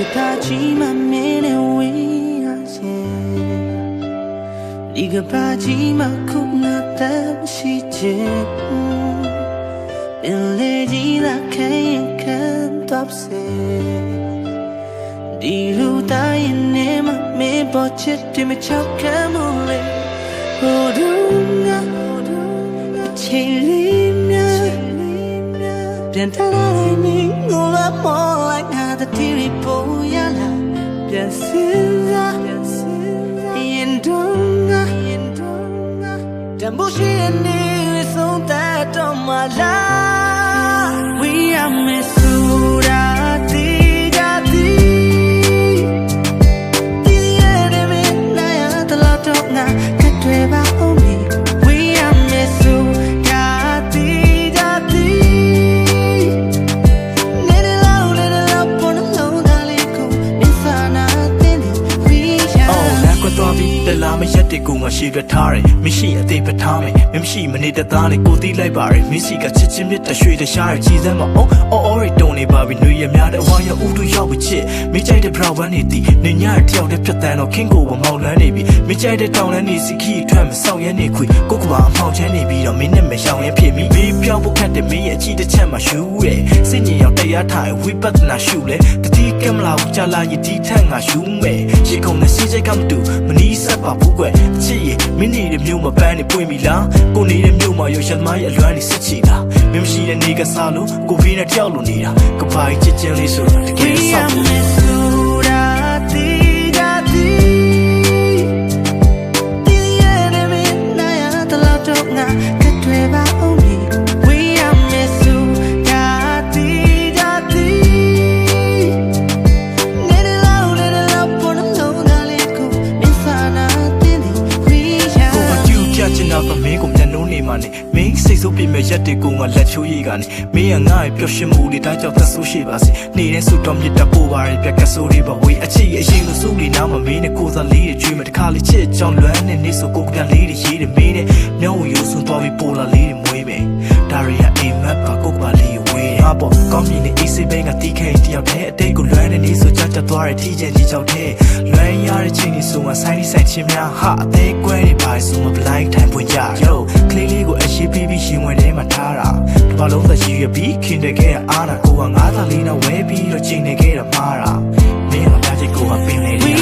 ကပါချီမမင်းနဲ့ဝေးရစေဒီကပါချီမခုနာတမ်းရှိချင်ပင်လေကြီးလာခဲရင်ခံတော့စေဒီလူတိုင်းနဲ့မမေပေါ်ချစ်တယ်မချောက်ခံမို့လေဟိုဒူငါအချိန်လေးများ ပြန်တလာလိုက်နေငိုလာပေါ်လိုက်ငါတတိရီပေါ်ရလာပြန်စင်စားရင်ဒုံငါရင်ဒုံငါတမိုးရှိနေဆုံးတဲ့တော့မလား We are Missouri တီကြ သွားပြီးတလားမရက်တဲ့ကိုငါရှေ့ပြထားတယ်မရှိအသေးပထားမယ်မမရှိမနေတသားနဲ့ကိုတီးလိုက်ပါရယ်မင်းစီကချစ်ချင်းမြတ်တရွှေတရှားရကြည်စမ်းမအောင်အော်အော်ရီတုံနေပါပြီနှွေရများတဲ့ဝါရဥတုရောက်ပြီချစ်မိကြိုက်တဲ့ဘရောင်ဝမ်းနေတီနေညရတယောက်တည်းဖြတ်တန်းတော့ခင်းကိုဝမောက်လန်းနေပြီမိကြိုက်တဲ့တောင်လန်းနေစီခီထွက်မဆောက်ရဲနေခွေကိုကဘာအမောက်ချမ်းနေပြီးတော့မင်းနဲ့မရှောင်ရင်ဖြစ်မိပြီးပြောင်းဖို့ခတ်တဲ့မင်းရဲ့အချီတစ်ချက်မှရှူတဲ့စင်ကြီးရောက်တရားထိုင်ဝိပဿနာရှုလေတတိ ကမလာဘူးကြလာရင်ဒီထက်ငါရှူမယ်ရေကုန်နဲ့စီးစိတ်ကမတူမနီးဆက်ပါဘူးကွယ်အချစ်ရဲ့မင်းနေတဲ့မြို့မပန်းနေပွင့်ပြီလားကိုနေတဲ့မြို့မှာရောရှမ်းမရဲ့အလွမ်းနေစစ်ချီတာမင်းမရှိတဲ့နေကစားလို့ကိုဖေးနဲ့တယောက်လိုနေတာကပိုင်ချစ်ချင်းလေးဆိုတာတကယ် We ဆောက် နှာနေမှာနေမင်းစိတ်ဆိုးပြမဲ့ရက်တွေကိုငါလက်ချိုးရည်ကနေမင်းကငါ့ရဲ့ပျော်ရွှင်မှုတွေဒါကြောင့်သက်ဆိုးရှိပါစေနေတဲ့ဆူတော်မြစ်တပိုးပါရပြက်ကဆိုးတွေပါဝေးအချစ်ရဲ့အရင်ကဆိုးတွေနားမှာမင်းနဲ့ကိုယ်စားလေးတွေကျွေးမတခါလေးချစ်ကြောင်လွမ်းနေနေဆိုကိုကပြန်လေးတွေရေးတယ်မင်းနဲ့မြောင်းဝရိုးစွန်းသွားပြီးပိုလာလေးတွေမွေးပဲဒါရီယာအိမ်မက်ပါကိုကပါလေးဝေးအပေါ်ကောင်းမြင်တဲ့ AC ဘင်းကတီးခဲတယောက်တည်းအတိတ်ကိုလွမ်းနေနေဆိုကြကြသွားတဲ့ထီးချင်ကြီးချောက်တဲ့လွမ်းရတဲ့ချိန်ကြီးဆိုမှဆိုင်ဒီဆိုင်ချင်းများဟာအသေးကွဲနေပါဆိုမှ blind time ပွင့်ကြ ပြီးခင်တဲ့ခဲ့အားနာကိုကငါးသားလေးနဲ့ဝဲပြီးတော့ချိန်နေခဲ့တာမှားတာမင်းကပြချစ်ကိုကပင်လေ We are